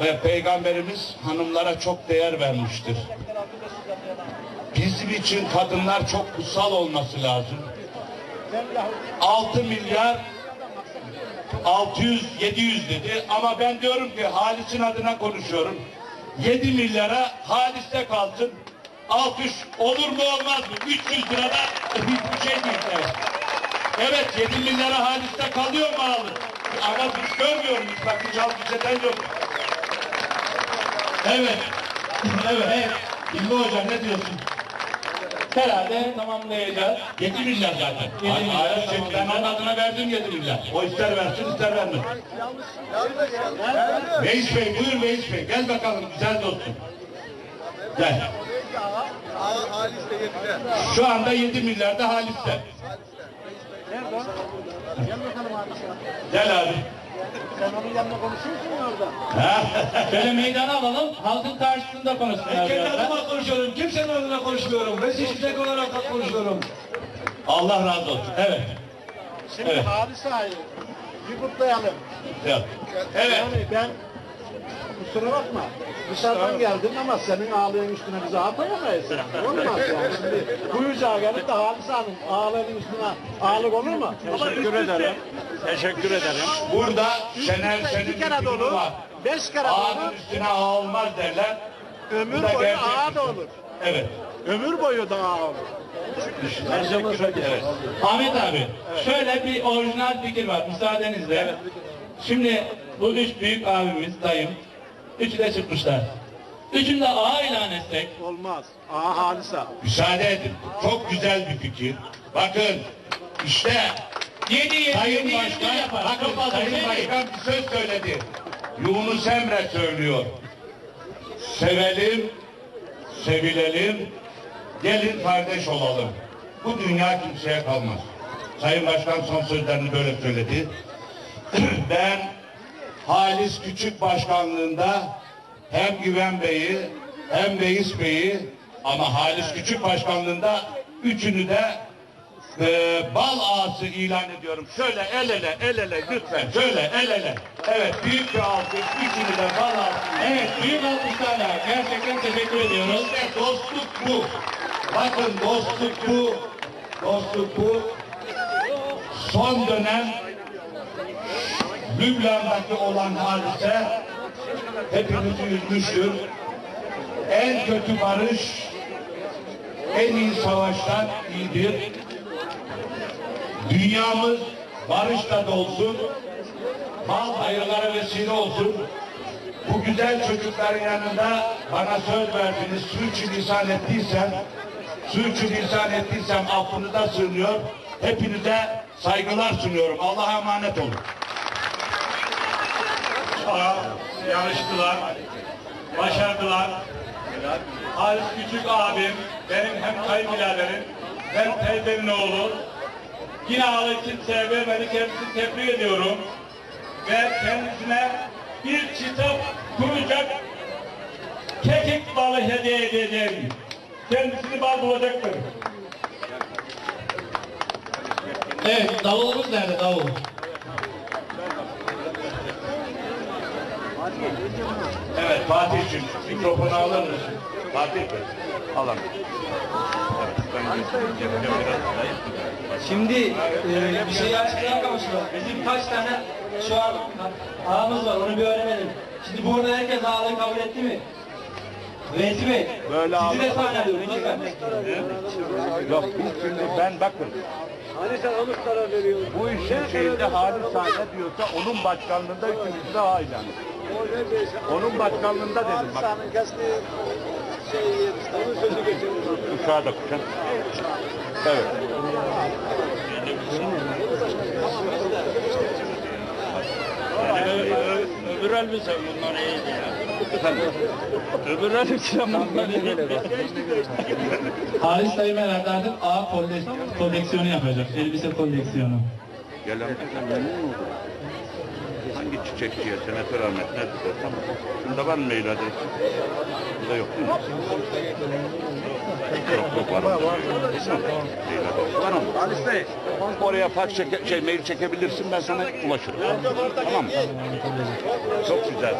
ve Peygamberimiz hanımlara çok değer vermiştir. Bizim için kadınlar çok kutsal olması lazım. 6 milyar 600 700 dedi ama ben diyorum ki Halis'in adına konuşuyorum. 7 milyara Halis'te kalsın. Alkış olur mu olmaz mı? 300 lirada hiçbir şey değil. Evet. Evet 7 milyara Halis'te kalıyor mu alın? Ama biz görmüyoruz. Bak hiç alkış eden yok. Evet. Evet. evet. İlmi Hocam ne diyorsun? Herhalde tamamlayacağız. 7 milyar zaten. 7 Hayır, milyar, hayır, tamam. ben onun adına verdim 7 milyar. O ister versin ister vermesin. Veys Bey buyur Veys Bey. Gel bakalım güzel dostum. Gel. Şu anda 7 milyarda Halis'te. Gel abi. Sen onun yanına konuşuyorsun ya orada. Ha? Şöyle meydana alalım. Halkın karşısında konuşsunlar Kendi biraz da. adıma konuşuyorum. Kimsenin adına konuşmuyorum. Ve seçimdeki olarak konuşuyorum. Allah razı olsun. Evet. Şimdi Evet. hadise ayı. Bir kutlayalım. Evet. Evet. Yani ben kusura bakma. Dışarıdan geldin ama senin ağlayan üstüne bize atayamayız yani. Olmaz yani. Şimdi buyucağa gelip de Halis Hanım ağlayan üstüne ağlık olur mu? Teşekkür ederim. Teşekkür ederim. Burada Şener senin kere dolu, var. beş kere Ağanın dolu, üstüne ağa olmaz derler. Bu ömür da boyu gerçek ağa da olur. Evet. Ömür boyu da ağa olur. Evet. Ahmet abi, şöyle bir orijinal fikir var müsaadenizle. Şimdi bu üç büyük abimiz, dayım, üçü de çıkmışlar. Üçünü de ağa ilan etsek, Olmaz. Ağa Halisa. Müsaade edin. Çok güzel bir fikir. Bakın işte 7 7 Sayın 7 Başkan, yapar. bakın fazla Sayın şey değil. Başkan bir söz söyledi. Yunus Emre söylüyor. Sevelim, sevilelim, gelin kardeş olalım. Bu dünya kimseye kalmaz. Sayın Başkan son sözlerini böyle söyledi. ben Halis Küçük Başkanlığında hem Güven Bey'i hem Beyiz Bey'i ama Halis Küçük Başkanlığında üçünü de e, bal ağası ilan ediyorum. Şöyle el ele, el ele lütfen. Şöyle el ele. Evet büyük bir alkış. Üçünü de bal ağası. Evet, büyük alkışlarla gerçekten teşekkür ediyoruz. İşte dostluk bu. Bakın dostluk bu. Dostluk bu. Son dönem Lübnan'daki olan hadise hepimizi üzmüştür. En kötü barış en iyi savaştan iyidir. Dünyamız barışla dolsun. Mal hayırlara vesile olsun. Bu güzel çocukların yanında bana söz verdiniz. Suçu ettiysem, suçu ettiysem affınıza sığınıyor. Hepinize saygılar sunuyorum. Allah'a emanet olun. Aa, yarıştılar, başardılar. Halis Küçük abim, benim hem kayınbiraderim, hem teyzemin oğlu. Yine ağlı sevgi beni kendisini tebrik ediyorum. Ve kendisine bir çıta kuracak kekik balı hediye edeceğim. Kendisini bal bulacaktır. Evet, davulumuz nerede davul? Evet Fatih'cim mikrofonu alır mısın? Fatih Bey. Alalım. Şimdi e, bir şey açıklığa kavuşuyor. Bizim kaç tane şu an ağamız var onu bir öğrenelim. Şimdi burada herkes ağalığı kabul etti mi? Veysi Bey, Böyle sizi de sahneliyoruz. Lütfen. Yok biz şimdi ben bakın Hani sen onu karar veriyorsun. bu işin şeyinde Halis Sahne diyorsa onun başkanlığında üçümüzü de ailen. Onun başkanlığında dedim bak. Şey. Onun sözü geçiyoruz. Uşağı da kuşan. Evet. Öbür elbise bunlar iyiydi ya. Öbür elbise bunlar iyiydi. Halis dayım herhalde artık A kolek- koleksiyonu yapacak. Elbise koleksiyonu. Gelen memnun oldu. Çiçekçiye senatör Ahmet ne tutar? Tamam. Şunda var mı mail adresi? Sende yok değil mi? Yok yok var. Var var. Var ama. Halis Bey. Oraya fax çeke, şey mail çekebilirsin ben sana ulaşırım. Tamam mı? Çok güzel.